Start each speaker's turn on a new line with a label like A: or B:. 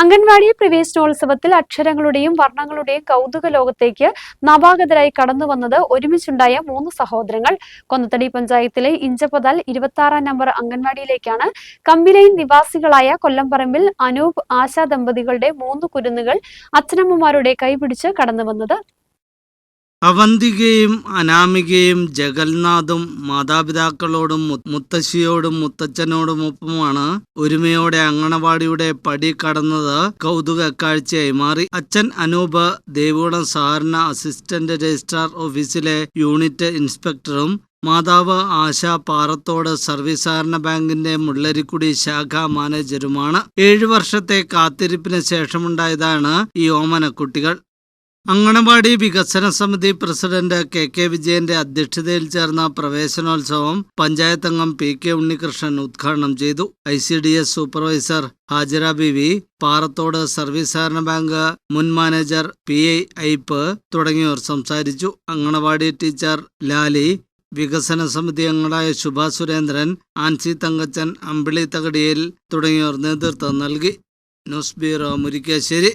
A: അംഗൻവാടി പ്രവേശനോത്സവത്തിൽ അക്ഷരങ്ങളുടെയും വർണങ്ങളുടെയും കൗതുക ലോകത്തേക്ക് നവാഗതരായി കടന്നു വന്നത് ഒരുമിച്ചുണ്ടായ മൂന്ന് സഹോദരങ്ങൾ. കൊന്നത്തടി പഞ്ചായത്തിലെ ഇഞ്ചപ്പതാൽ ഇരുപത്തി നമ്പർ അംഗൻവാടിയിലേക്കാണ് കമ്പിലൈൻ നിവാസികളായ കൊല്ലംപറമ്പിൽ അനൂപ് ആശാ ദമ്പതികളുടെ മൂന്ന് കുരുന്നുകൾ അച്ഛനമ്മമാരുടെ കൈപിടിച്ച് കടന്നുവന്നത്.
B: അവന്തികയും അനാമികയും ജഗൽനാഥും മാതാപിതാക്കളോടും മുത്തശ്ശിയോടും മുത്തച്ഛനോടും മുത്തച്ഛനോടുമൊപ്പമാണ് ഒരുമയോടെ അങ്കണവാടിയുടെ പടി കടന്നത് കൗതുക കാഴ്ചയായി മാറി. അച്ഛൻ അനൂപ് ദേവികുളം സഹകരണ അസിസ്റ്റന്റ് രജിസ്ട്രാർ ഓഫീസിലെ യൂണിറ്റ് ഇൻസ്പെക്ടറും മാതാവ് ആശ പാറത്തോട് സർവീസ് സഹകരണ ബാങ്കിന്റെ മുള്ളരിക്കുടി ശാഖ മാനേജരുമാണ്. ഏഴു വർഷത്തെ കാത്തിരിപ്പിന് ശേഷമുണ്ടായതാണ് ഈ ഓമന കുട്ടികൾ അങ്കണവാടി വികസന സമിതി പ്രസിഡന്റ് കെ കെ വിജയന്റെ അധ്യക്ഷതയിൽ ചേർന്ന പ്രവേശനോത്സവം പഞ്ചായത്ത് അംഗം പി കെ ഉണ്ണികൃഷ്ണൻ ഉദ്ഘാടനം ചെയ്തു. I C D S supervisor Hajara Beevi Parathodu service സഹകരണ ബാങ്ക് മുൻ മാനേജർ പി ഐ ഐപ്പ് തുടങ്ങിയവർ സംസാരിച്ചു. അങ്കണവാടി ടീച്ചർ ലാലി വികസന സമിതി അംഗങ്ങളായ ശുഭ സുരേന്ദ്രൻ ആൻസി തങ്കച്ചൻ അമ്പിളി തകടിയിൽ തുടങ്ങിയവർ നേതൃത്വം നൽകി. News bureau Murikkassery.